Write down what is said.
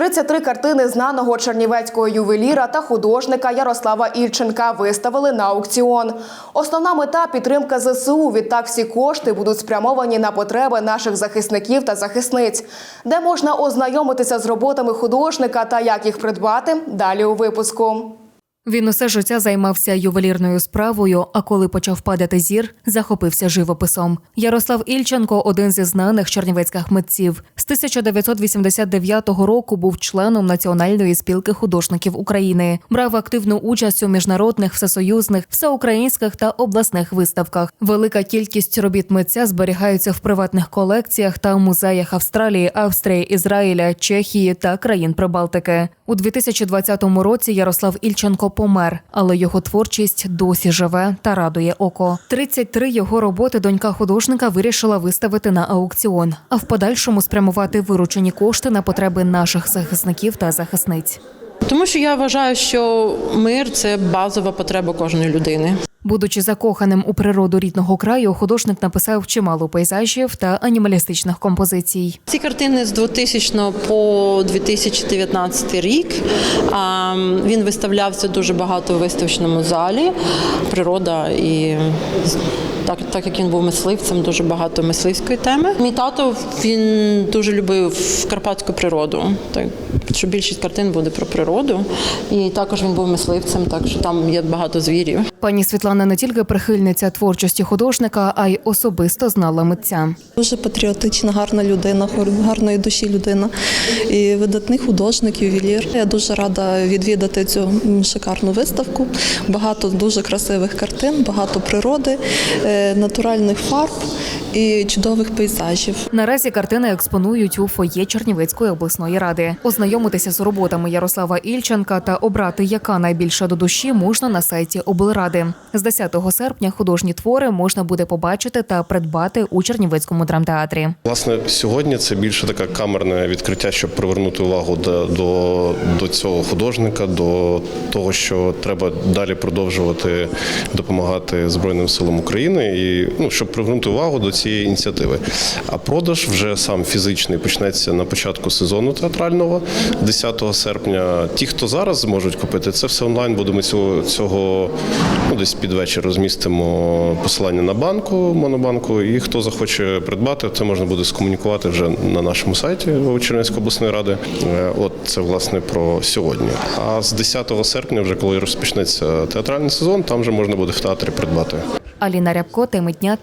33 картини знаного чернівецького ювеліра та художника Ярослава Ільченка виставили на аукціон. Основна мета підтримка ЗСУ. Відтак всі кошти будуть спрямовані на потреби наших захисників та захисниць. Де можна ознайомитися з роботами художника та як їх придбати? Далі у випуску. Він усе життя займався ювелірною справою, а коли почав падати зір, захопився живописом. Ярослав Ільченко один зі знаних чернівецьких митців. З 1989 року був членом Національної спілки художників України. Брав активну участь у міжнародних, всесоюзних, всеукраїнських та обласних виставках. Велика кількість робіт митця зберігаються в приватних колекціях та музеях Австралії, Австрії, Ізраїля, Чехії та країн Прибалтики. У 2020 році Ярослав Ільченко помер, але його творчість досі живе та радує око. 33 його роботи донька художника вирішила виставити на аукціон, а в подальшому спрямувати виручені кошти на потреби наших захисників та захисниць. Тому що я вважаю, що мир це базова потреба кожної людини. Будучи закоханим у природу рідного краю, художник написав чимало пейзажів та анімалістичних композицій. Ці картини з 2000 по 2019 рік. Він виставлявся дуже багато у виставочному залі. Природа і так, так як він був мисливцем, дуже багато мисливської теми. Мій тато він дуже любив карпатську природу. Так що більшість картин буде про природу. І також він був мисливцем, так що там є багато звірів. Пані Світлана не тільки прихильниця творчості художника, а й особисто знала митця. Дуже патріотична, гарна людина, гарної душі людина і видатний художник, ювелір. Я дуже рада відвідати цю шикарну виставку. Багато дуже красивих картин, багато природи, е, натуральних фарб і чудових пейзажів. Наразі картини експонують у фоє Чернівецької обласної ради. Ознайомитися з роботами Ярослава Ільченка та обрати, яка найбільша до душі, можна на сайті облради. З 10 серпня художні твори можна буде побачити та придбати у Чернівецькому драмтеатрі. Власне, сьогодні це більше таке камерне відкриття, щоб привернути увагу до, до, до цього художника, до того, що треба далі продовжувати допомагати Збройним силам України, і ну, щоб привернути увагу до цієї ініціативи. А продаж вже сам фізичний почнеться на початку сезону театрального, 10 серпня. Ті, хто зараз зможуть купити, це все онлайн. Будемо цього цього ну, десь під вечір розмістимо посилання на банку, монобанку. І хто захоче придбати, це можна буде скомунікувати вже на нашому сайті Чернівської обласної ради. Е, От це власне про сьогодні. А з 10 серпня, вже коли розпочнеться театральний сезон, там вже можна буде в театрі придбати. Аліна Рябко, теми дня.